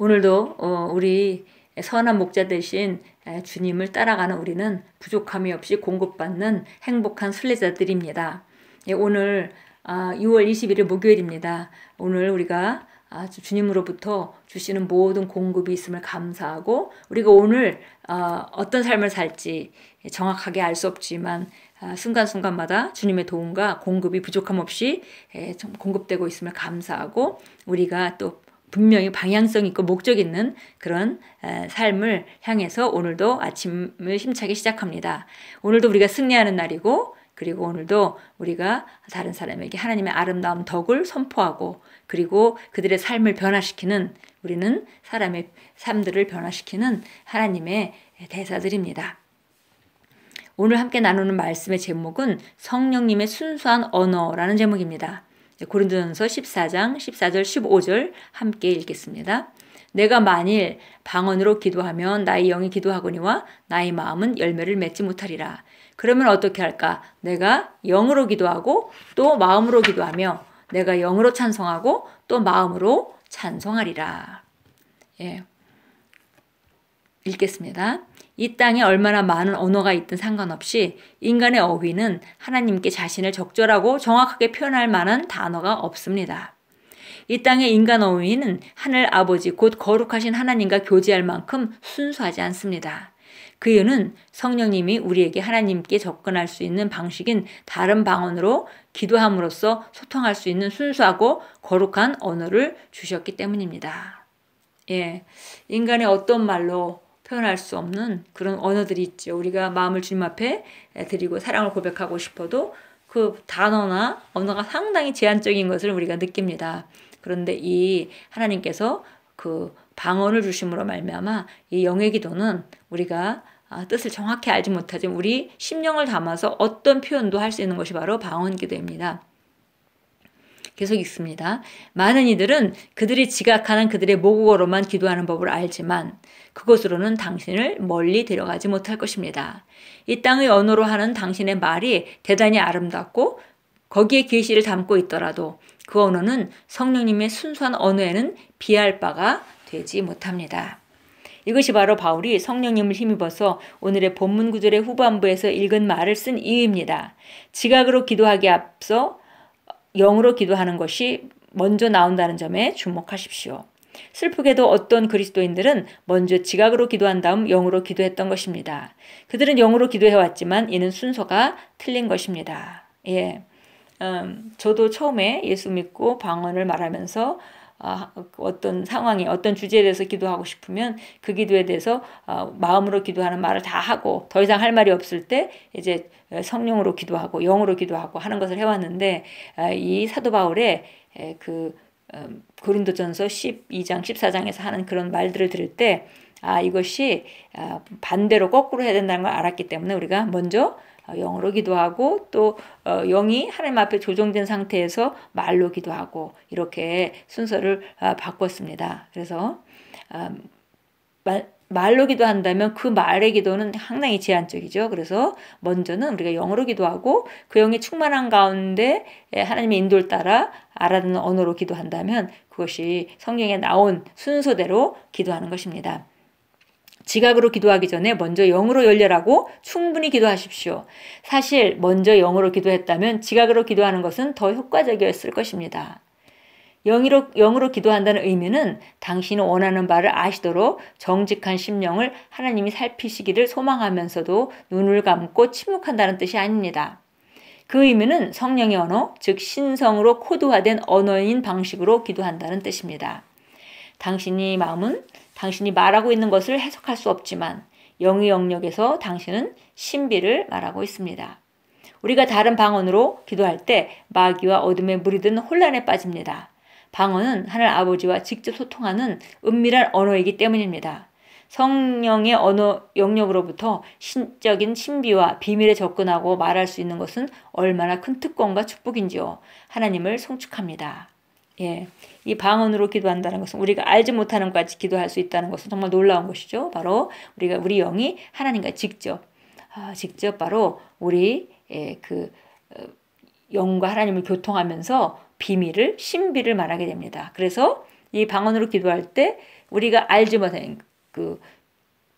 오늘도 어, 우리 선한 목자 대신 주님을 따라가는 우리는 부족함이 없이 공급받는 행복한 순례자들입니다. 예, 오늘 6월 아, 21일 목요일입니다. 오늘 우리가 주님으로부터 주시는 모든 공급이 있음을 감사하고 우리가 오늘 어, 어떤 삶을 살지 정확하게 알 수 없지만 아, 순간순간마다 주님의 도움과 공급이 부족함 없이 공급되고 있음을 감사하고 우리가 또 분명히 방향성 있고 목적 있는 그런 삶을 향해서 오늘도 아침을 힘차게 시작합니다. 오늘도 우리가 승리하는 날이고 그리고 오늘도 우리가 다른 사람에게 하나님의 아름다운 덕을 선포하고 그리고 그들의 삶을 변화시키는 우리는 사람의 삶들을 변화시키는 하나님의 대사들입니다. 오늘 함께 나누는 말씀의 제목은 성령님의 순수한 언어라는 제목입니다. 고린도전서 14장 14절 15절 함께 읽겠습니다. 내가 만일 방언으로 기도하면 나의 영이 기도하거니와 나의 마음은 열매를 맺지 못하리라. 그러면 어떻게 할까? 내가 영으로 기도하고 또 마음으로 기도하며 내가 영으로 찬송하고 또 마음으로 찬송하리라. 예. 읽겠습니다. 이 땅에 얼마나 많은 언어가 있든 상관없이 인간의 어휘는 하나님께 자신을 적절하고 정확하게 표현할 만한 단어가 없습니다. 이 땅의 인간 어휘는 하늘 아버지 곧 거룩하신 하나님과 교제할 만큼 순수하지 않습니다. 그 이유는 성령님이 우리에게 하나님께 접근할 수 있는 방식인 다른 방언으로 기도함으로써 소통할 수 있는 순수하고 거룩한 언어를 주셨기 때문입니다. 예. 인간의 어떤 말로 표현할 수 없는 그런 언어들이 있죠. 우리가 마음을 주님 앞에 드리고 사랑을 고백하고 싶어도 그 단어나 언어가 상당히 제한적인 것을 우리가 느낍니다. 그런데 이 하나님께서 그 방언을 주심으로 말미암아 이 영의 기도는 우리가 아, 뜻을 정확히 알지 못하지만 우리 심령을 담아서 어떤 표현도 할 수 있는 것이 바로 방언 기도입니다. 계속 있습니다. 많은 이들은 그들이 지각하는 그들의 모국어로만 기도하는 법을 알지만 그것으로는 당신을 멀리 데려가지 못할 것입니다. 이 땅의 언어로 하는 당신의 말이 대단히 아름답고 거기에 계시를 담고 있더라도 그 언어는 성령님의 순수한 언어에는 비할 바가 되지 못합니다. 이것이 바로 바울이 성령님을 힘입어서 오늘의 본문 구절의 후반부에서 읽은 말을 쓴 이유입니다. 지각으로 기도하기 앞서 영으로 기도하는 것이 먼저 나온다는 점에 주목하십시오. 슬프게도 어떤 그리스도인들은 먼저 지각으로 기도한 다음 영으로 기도했던 것입니다. 그들은 영으로 기도해왔지만 이는 순서가 틀린 것입니다. 예. 음, 저도 처음에 예수 믿고 방언을 말하면서 아, 어떤 상황에 어떤 주제에 대해서 기도하고 싶으면 그 기도에 대해서 어, 마음으로 기도하는 말을 다 하고 더 이상 할 말이 없을 때 이제 성령으로 기도하고 영으로 기도하고 하는 것을 해왔는데 아, 이 사도 바울의 그 음, 고린도전서 12장 14장에서 하는 그런 말들을 들을 때 아, 이것이 아, 반대로 거꾸로 해야 된다는 걸 알았기 때문에 우리가 먼저 어, 영어로 기도하고 또 어, 영이 하나님 앞에 조정된 상태에서 말로 기도하고 이렇게 순서를 아, 바꿨습니다. 그래서 음, 말로 기도한다면 그 말의 기도는 상당히 제한적이죠. 그래서 먼저는 우리가 영어로 기도하고 그 영이 충만한 가운데 하나님의 인도를 따라 알아듣는 언어로 기도한다면 그것이 성경에 나온 순서대로 기도하는 것입니다. 지각으로 기도하기 전에 먼저 영으로 열렬하고 충분히 기도하십시오. 사실 먼저 영으로 기도했다면 지각으로 기도하는 것은 더 효과적이었을 것입니다. 영으로, 영으로 기도한다는 의미는 당신이 원하는 바를 아시도록 정직한 심령을 하나님이 살피시기를 소망하면서도 눈을 감고 침묵한다는 뜻이 아닙니다. 그 의미는 성령의 언어, 즉 신성으로 코드화된 언어인 방식으로 기도한다는 뜻입니다. 당신이 마음은 당신이 말하고 있는 것을 해석할 수 없지만 영의 영역에서 당신은 신비를 말하고 있습니다. 우리가 다른 방언으로 기도할 때 마귀와 어둠에 무리든 혼란에 빠집니다. 방언은 하늘 아버지와 직접 소통하는 은밀한 언어이기 때문입니다. 성령의 언어 영역으로부터 신적인 신비와 비밀에 접근하고 말할 수 있는 것은 얼마나 큰 특권과 축복인지요. 하나님을 송축합니다. 예. 이 방언으로 기도한다는 것은 우리가 알지 못하는 것까지 기도할 수 있다는 것은 정말 놀라운 것이죠. 바로 우리가 우리 영이 하나님과 직접 아, 직접 바로 우리 예, 그 어, 영과 하나님을 교통하면서 비밀을 신비를 말하게 됩니다. 그래서 이 방언으로 기도할 때 우리가 알지 못한 그,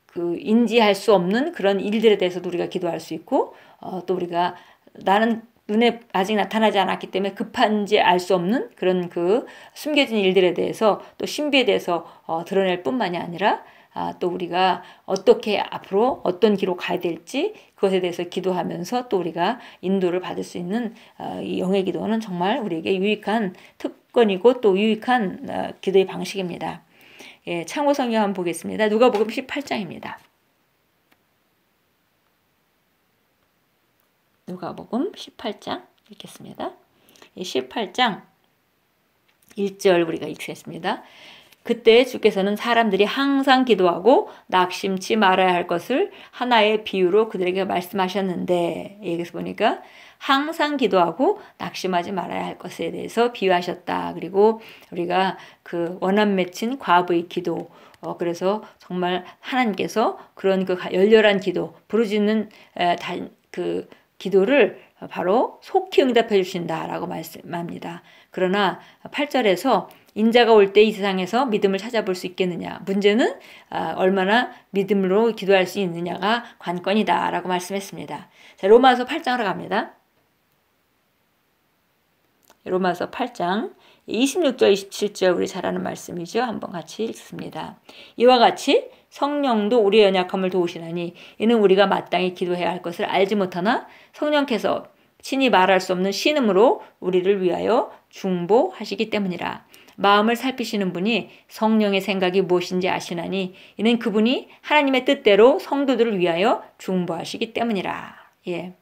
그 인지할 수 없는 그런 일들에 대해서도 우리가 기도할 수 있고 어, 또 우리가 나는 눈에 아직 나타나지 않았기 때문에 급한지 알 수 없는 그런 그 숨겨진 일들에 대해서 또 신비에 대해서 어, 드러낼 뿐만이 아니라 아, 또 우리가 어떻게 앞으로 어떤 길로 가야 될지 그것에 대해서 기도하면서 또 우리가 인도를 받을 수 있는 어, 이 영의 기도는 정말 우리에게 유익한 특권이고 또 유익한 어, 기도의 방식입니다. 예, 참고 성경 한번 보겠습니다. 누가복음 18장입니다. 누가복음 18장 읽겠습니다. 18장 1절 우리가 읽겠습니다. 그때 주께서는 사람들이 항상 기도하고 낙심치 말아야 할 것을 하나의 비유로 그들에게 말씀하셨는데 여기서 보니까 항상 기도하고 낙심하지 말아야 할 것에 대해서 비유하셨다. 그리고 우리가 그 원한 맺힌 과부의 기도 어, 그래서 정말 하나님께서 그런 그 열렬한 기도 부르짖는 에, 다, 그 기도를 바로 속히 응답해 주신다라고 말씀합니다. 그러나 8절에서 인자가 올 때 이 세상에서 믿음을 찾아볼 수 있겠느냐. 문제는 아, 얼마나 믿음으로 기도할 수 있느냐가 관건이다라고 말씀했습니다. 자, 로마서 8장으로 갑니다. 로마서 8장 26절 27절 우리 잘 아는 말씀이죠. 한번 같이 읽습니다. 이와 같이 성령도 우리의 연약함을 도우시나니 이는 우리가 마땅히 기도해야 할 것을 알지 못하나 성령께서 친히 말할 수 없는 신음으로 우리를 위하여 중보하시기 때문이라. 마음을 살피시는 분이 성령의 생각이 무엇인지 아시나니 이는 그분이 하나님의 뜻대로 성도들을 위하여 중보하시기 때문이라. 예.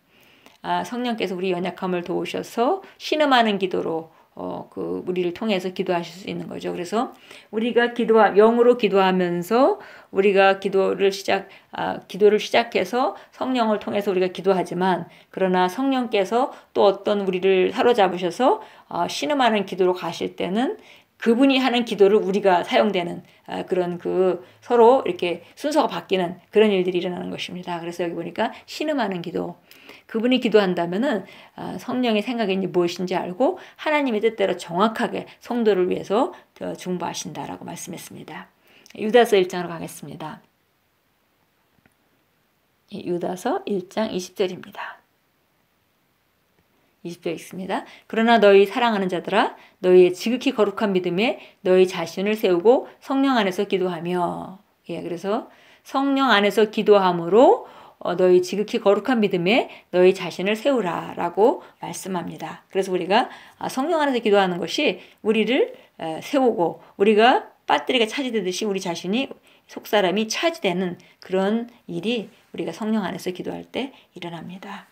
아, 성령께서 우리 연약함을 도우셔서 신음하는 기도로 어, 그 우리를 통해서 기도하실 수 있는 거죠. 그래서 우리가 기도하 영으로 기도하면서 우리가 기도를 시작 아, 기도를 시작해서 성령을 통해서 우리가 기도하지만 그러나 성령께서 또 어떤 우리를 사로잡으셔서 어, 신음하는 기도로 가실 때는 그분이 하는 기도를 우리가 사용되는 아, 그런 그 서로 이렇게 순서가 바뀌는 그런 일들이 일어나는 것입니다. 그래서 여기 보니까 신음하는 기도. 그분이 기도한다면은 아, 성령의 생각이 무엇인지 알고 하나님의 뜻대로 정확하게 성도를 위해서 중보하신다라고 말씀했습니다. 유다서 1장으로 가겠습니다. 예, 유다서 1장 20절입니다. 20절 있습니다. 그러나 너희 사랑하는 자들아 너희의 지극히 거룩한 믿음에 너희 자신을 세우고 성령 안에서 기도하며 예, 그래서 성령 안에서 기도함으로 어, 너희 지극히 거룩한 믿음에 너희 자신을 세우라라고 말씀합니다. 그래서 우리가 아, 성령 안에서 기도하는 것이 우리를 세우고 우리가 빠뜨리가 차지되듯이 우리 자신이 속 사람이 차지되는 그런 일이 우리가 성령 안에서 기도할 때 일어납니다.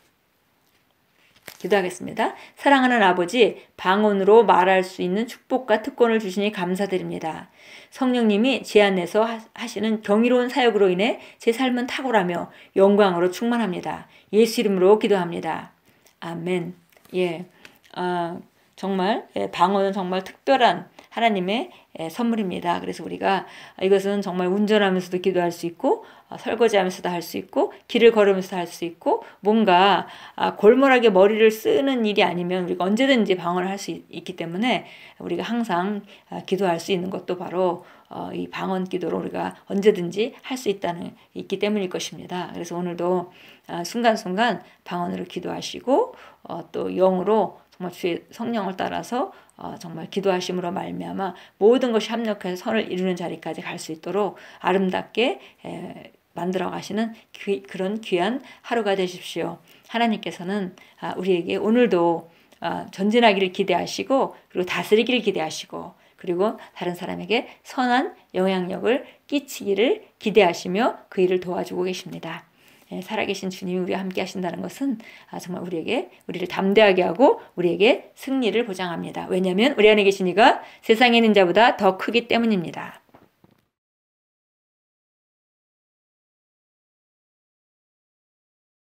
기도하겠습니다. 사랑하는 아버지, 방언으로 말할 수 있는 축복과 특권을 주시니 감사드립니다. 성령님이 제 안에서 하시는 경이로운 사역으로 인해 제 삶은 탁월하며 영광으로 충만합니다. 예수 이름으로 기도합니다. 아멘. 예. 아, 정말 예, 방언은 정말 특별한 하나님의 예, 선물입니다. 그래서 우리가 이것은 정말 운전하면서도 기도할 수 있고 어, 설거지하면서도 할 수 있고 길을 걸으면서도 할수 있고 뭔가 아, 골몰하게 머리를 쓰는 일이 아니면 우리가 언제든지 방언을 할 수 있기 때문에 우리가 항상 아, 기도할 수 있는 것도 바로 어, 이 방언 기도로 우리가 언제든지 할 수 있다는 있기 때문일 것입니다. 그래서 오늘도 아, 순간순간 방언으로 기도하시고 어, 또 영으로 정말 주의 성령을 따라서 어, 정말 기도하심으로 말미암아 모든 것이 합력해서 선을 이루는 자리까지 갈 수 있도록 아름답게 에, 만들어 가시는 귀, 그런 귀한 하루가 되십시오. 하나님께서는 아, 우리에게 오늘도 아, 전진하기를 기대하시고 그리고 다스리기를 기대하시고 그리고 다른 사람에게 선한 영향력을 끼치기를 기대하시며 그 일을 도와주고 계십니다. 예, 살아계신 주님이 우리와 함께 하신다는 것은 아, 정말 우리에게 우리를 담대하게 하고 우리에게 승리를 보장합니다. 왜냐하면 우리 안에 계신 이가 세상에 있는 자보다 더 크기 때문입니다.